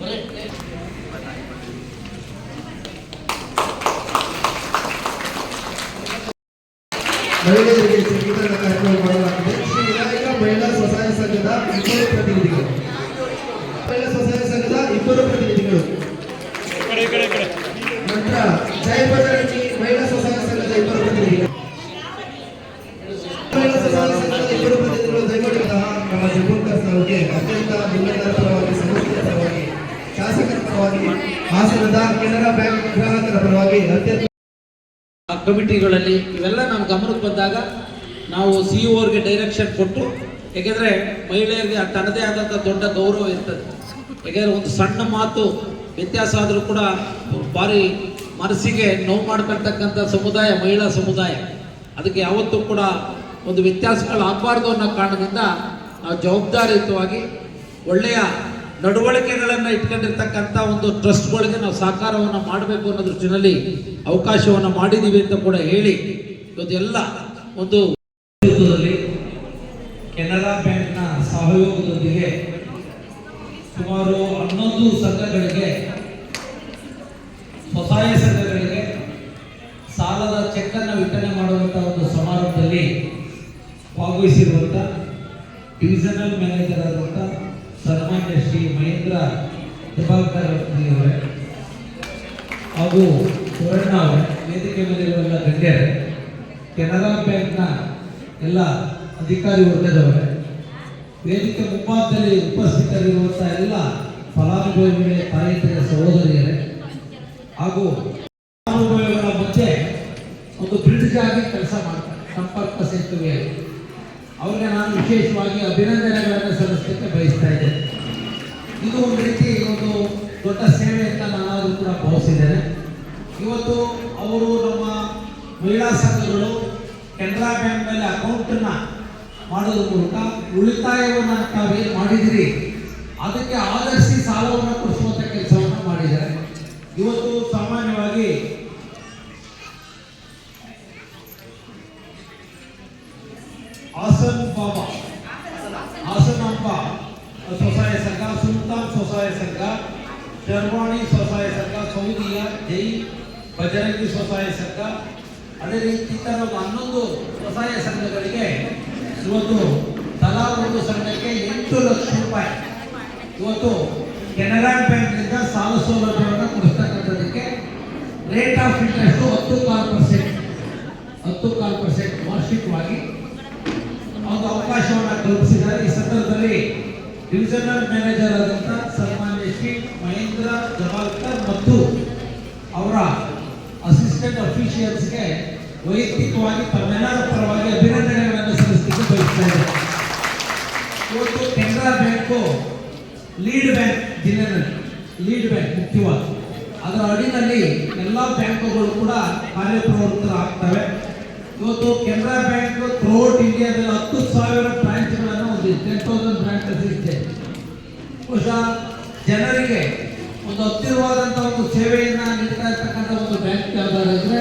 ಮಹಿಳೆ ಸಂಗೀತದ ಕಾರ್ಯಕ್ರಮ ಮಾಡಲಾಗಿದೆ ಶ್ರೀ ವಿನಾಯಕ ಮಹಿಳಾ ಸ್ವಸಹಾಯ ಸಂಘದ ಇಬ್ಬರು ಪ್ರತಿನಿಧಿಗಳು ಮಹಿಳಾ ಸ್ವಸಹಾಯ ಸಂಘದ ಇಬ್ಬರು ಪ್ರತಿನಿಧಿಗಳು ನಂತರ ಜಯಭದ್ರಣಿ ಮಹಿಳಾ ಸ್ವಸಹಾಯ ಸಂಘದ ಇಬ್ಬರು ಪ್ರತಿನಿಧಿಗಳು ಮಹಿಳಾ ಸ್ವಸಹಾಯ ಸಂಘದ ಇಬ್ಬರು ಪ್ರತಿನಿಧಿಗಳು ದಯಮಾಡಿ ನಮ್ಮ ಜಮ್ಮು ಕಾಶ್ಮೀರಕ್ಕೆ ಅತ್ಯಂತ ಭಿನ್ನಕರ ಪರವಾಗಿ ಕಮಿಟಿಗಳಲ್ಲಿ ಇವೆಲ್ಲ ನಮ್ಮ ಗಮನಕ್ಕೆ ಬಂದಾಗ ನಾವು ಸಿ ಓರ್ಗೆ ಡೈರೆಕ್ಷನ್ ಕೊಟ್ಟು, ಯಾಕೆಂದರೆ ಮಹಿಳೆಯರಿಗೆ ತನ್ನದೇ ಆದಂಥ ದೊಡ್ಡ ಗೌರವ ಇರ್ತದೆ. ಯಾಕೆಂದ್ರೆ ಒಂದು ಸಣ್ಣ ಮಾತು ವ್ಯತ್ಯಾಸ ಆದರೂ ಕೂಡ ಭಾರಿ ಮನಸ್ಸಿಗೆ ನೋವು ಮಾಡ್ಕೊಳ್ತಕ್ಕಂಥ ಸಮುದಾಯ, ಮಹಿಳಾ ಸಮುದಾಯ. ಅದಕ್ಕೆ ಯಾವತ್ತೂ ಕೂಡ ಒಂದು ವ್ಯತ್ಯಾಸಗಳು ಆಗಬಾರ್ದು ಅನ್ನೋ ಕಾರಣದಿಂದ ನಾವು ಜವಾಬ್ದಾರಿಯುತವಾಗಿ ಒಳ್ಳೆಯ ನಡವಳಿಕೆಗಳನ್ನು ಇಟ್ಕೊಂಡಿರ್ತಕ್ಕಂಥ ಒಂದು ಟ್ರಸ್ಟ್ಗಳಿಗೆ ನಾವು ಸಹಕಾರವನ್ನು ಮಾಡಬೇಕು ಅನ್ನೋ ದೃಷ್ಟಿನಲ್ಲಿ ಅವಕಾಶವನ್ನು ಮಾಡಿದ್ದೀವಿ ಅಂತ ಕೂಡ ಹೇಳಿ ಇವತ್ತೆಲ್ಲ ಒಂದು ಕೆನರಾ ಬ್ಯಾಂಕ್ನ ಸಹಯೋಗದೊಂದಿಗೆ ಸುಮಾರು ಹನ್ನೊಂದು ಸಂಘಗಳಿಗೆ, ಸ್ವಸಹಾಯ ಸಂಘಗಳಿಗೆ ಸಾಲದ ಚೆಕ್ಕನ್ನು ವಿತರಣೆ ಮಾಡುವಂಥ ಒಂದು ಸಮಾರಂಭದಲ್ಲಿ ಭಾಗವಹಿಸಿರುವಂಥ ಡಿವಿಷನಲ್ ಮ್ಯಾನೇಜರ್ ಆದಂಥ ಸನ್ಮಾನ್ಯ ಶ್ರೀ ಮಹೇಂದ್ರ ಹೆಬ್ಬಾಳ್ಕರ್ ಅವರೇ ಹಾಗೂ ಸುವರ್ಣ ಅವರೇ, ವೇದಿಕೆ ಮೇಲಿರುವಂಥ ಗಣ್ಯರೇ, ಕೆನರಾ ಬ್ಯಾಂಕ್ನ ಎಲ್ಲ ಅಧಿಕಾರಿ ವರ್ಗದವರೇ, ವೇದಿಕೆ ಮುಂಭಾಗದಲ್ಲಿ ಉಪಸ್ಥಿತರಿರುವಂಥ ಎಲ್ಲ ಫಲಾನುಭವಿಗಳೇ ತಾಯಿತರ ಸಹೋದರಿಯರೇ ಅವರಿಗೆ ನಾನು ವಿಶೇಷವಾಗಿ ಅಭಿನಂದನೆಗಳನ್ನು ಸಲ್ಲಿಸಲಿಕ್ಕೆ ಬಯಸ್ತಾ ಇದ್ದೇನೆ. ಇದು ಒಂದು ರೀತಿ ಒಂದು ದೊಡ್ಡ ಸೇವೆ ಅಂತ ನಾನಾದರೂ ಕೂಡ ಭಾವಿಸಿದ್ದೇನೆ. ಇವತ್ತು ಅವರು ನಮ್ಮ ಮಹಿಳಾ ಸಂಘಗಳು ಕೆನರಾ ಬ್ಯಾಂಕ್ನಲ್ಲಿ ಅಕೌಂಟನ್ನು ಮಾಡೋದ್ರ ಮೂಲಕ ಉಳಿತಾಯವನ್ನು ತಾವೇನು ಮಾಡಿದಿರಿ, ಅದಕ್ಕೆ ಆಧರಿಸಿ ಸಾಲವನ್ನು ಕೊಡಿಸುವಂಥ ಕೆಲಸವನ್ನು ಮಾಡಿದ್ದಾರೆ. ಇವತ್ತು ಬಾಬಾ ಹಾಸನಾಂಬ ಸ್ವಸಹಾಯ ಸಂಘ, ಸುಲ್ತಾನ್ ಸ್ವಸಹಾಯ ಸಂಘ, ಶರ್ವಾಣಿ ಸ್ವಸಹಾಯ ಸಂಘ, ಸೌದಿಯ ಜೈ, ಬಜರಂಗಿ ಸ್ವಸಹಾಯ ಸಂಘ. ಅದೇ ರೀತಿ ಒಂದು ಹನ್ನೊಂದು ಸ್ವಸಹಾಯ ಸಂಘಗಳಿಗೆ ಇವತ್ತು ತಲಾ ಒಂದು ಸಂಘಕ್ಕೆ ಎಂಟು ಲಕ್ಷ ರೂಪಾಯಿ. ಇವತ್ತು ಕೆನರಾ ಬ್ಯಾಂಕ್ನಿಂದ ಸಾಲ ಸೌಲಭ್ಯವನ್ನು ಕೊಡಿಸ್ತಕ್ಕಂಥದ್ದಕ್ಕೆ ರೇಟ್ ಆಫ್ ಇಂಟ್ರೆಸ್ಟ್ ಹತ್ತು ಕಾಲು ಪರ್ಸೆಂಟ್, ಹತ್ತು ಕಾಲು ಪರ್ಸೆಂಟ್ ಅವಕಾಶವನ್ನು ಕಲ್ಪಿಸಿದ್ದಾರೆ ಈ ಸಂದರ್ಭದಲ್ಲಿ ಡಿವಿಷನಲ್ ಮ್ಯಾನೇಜರ್ ಆದಂಥ ಸನ್ಮಾನ್ಯ ಶ್ರೀ ಮಹೇಂದ್ರ ಜವಾಲ್ಕರ್ ಮತ್ತು ಅವರ ಅಸಿಸ್ಟೆಂಟ್ ಅಫಿಷಿಯಲ್ಸ್ಗೆ ವೈಯಕ್ತಿಕವಾಗಿ ತಮ್ಮೆಲ್ಲರ ಪರವಾಗಿ ಅಭಿನಂದನೆಗಳನ್ನು ಸಲ್ಲಿಸಲಿಕ್ಕೆ ಬಯಸ್ತಾ ಇವತ್ತು ಕೆನರಾ ಬ್ಯಾಂಕು ಲೀಡ್ ಬ್ಯಾಂಕ್ ಜಿಲ್ಲೆನಲ್ಲಿ ಲೀಡ್ ಬ್ಯಾಂಕ್ ಮುಖ್ಯವಾಗಿ. ಅದರ ಅಡಿನಲ್ಲಿ ಎಲ್ಲ ಬ್ಯಾಂಕುಗಳು ಕೂಡ ಕಾರ್ಯಪ್ರವೃತ್ತರಾಗ್ತವೆ. ಇವತ್ತು ಕೆನರಾ ಬ್ಯಾಂಕ್ ಥ್ರೂಔಟ್ ಇಂಡಿಯಾದಲ್ಲಿ ಹತ್ತು ಸಾವಿರ ತೌಸಂಡ್ ಬ್ರಾಂಚಸ್ ಇದೆ ಬಹುಶಃ ಜನರಿಗೆ ಒಂದು ಹತ್ತಿರವಾದಂಥ ಒಂದು ಸೇವೆಯನ್ನು ನೀಡ್ತಾ ಇರ್ತಕ್ಕಂಥ ಒಂದು ಬ್ಯಾಂಕ್ ಯಾವುದಾದ್ರೆ ಇದ್ರೆ,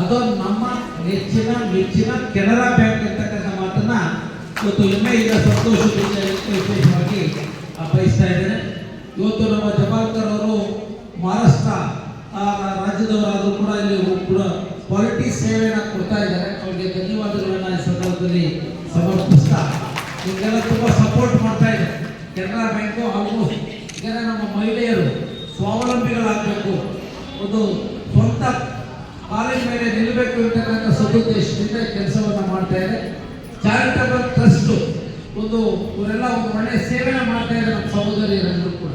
ಅದು ನಮ್ಮ ನೆಚ್ಚಿನ ಮೆಚ್ಚಿನ ಕೆನರಾ ಬ್ಯಾಂಕ್ ಇರ್ತಕ್ಕಂಥ ಮಾತನ್ನ ಇವತ್ತು ಹೆಮ್ಮೆಯಿಂದ ಸಂತೋಷದಿಂದ ಹೇಳಕ್ಕೆ ವಿಶೇಷವಾಗಿ ಬಯಸ್ತಾ ಇದ್ದೇನೆ. ಇವತ್ತು ನಮ್ಮ ಜಪಾಲ್ಕರ್ ಅವರು ಮಹಾರಾಷ್ಟ್ರ ರಾಜ್ಯದವರಾದರೂ ಕೂಡ ಇಲ್ಲಿ ಕೂಡ ಕ್ವಾಲಿಟಿ ಸೇವೆಯನ್ನು ಕೊಡ್ತಾ ಇದ್ದಾರೆ. ಅವರಿಗೆ ಧನ್ಯವಾದಗಳನ್ನು ಈ ಸಂದರ್ಭದಲ್ಲಿ ಸಮರ್ಪಿಸ್ತಾ ನಿಮಗೆಲ್ಲ ತುಂಬ ಸಪೋರ್ಟ್ ಮಾಡ್ತಾ ಇದೆ. ಕೆನರಾ ಬ್ಯಾಂಕು ಹಾಗೂ ಈಗ ನಮ್ಮ ಮಹಿಳೆಯರು ಸ್ವಾವಲಂಬಿಗಳಾಗಬೇಕು. ಒಂದು ಸ್ವಂತ ಕಾಲೇಜ್ ಮೇಲೆ ನಿಲ್ಲಬೇಕು ಅಂತಕ್ಕಂಥ ಸದುದ್ದೇಶದಿಂದ ಕೆಲಸವನ್ನು ಮಾಡ್ತಾ ಇದೆ. ಚಾರಿಟಬಲ್ ಟ್ರಸ್ಟ್ ಒಂದು, ಇವರೆಲ್ಲ ಒಂದು ಒಳ್ಳೆಯ ಸೇವೆಯನ್ನು ಮಾಡ್ತಾ ಇದೆ ನಮ್ಮ ಸಹೋದರಿಯರೆಲ್ಲರೂ ಕೂಡ.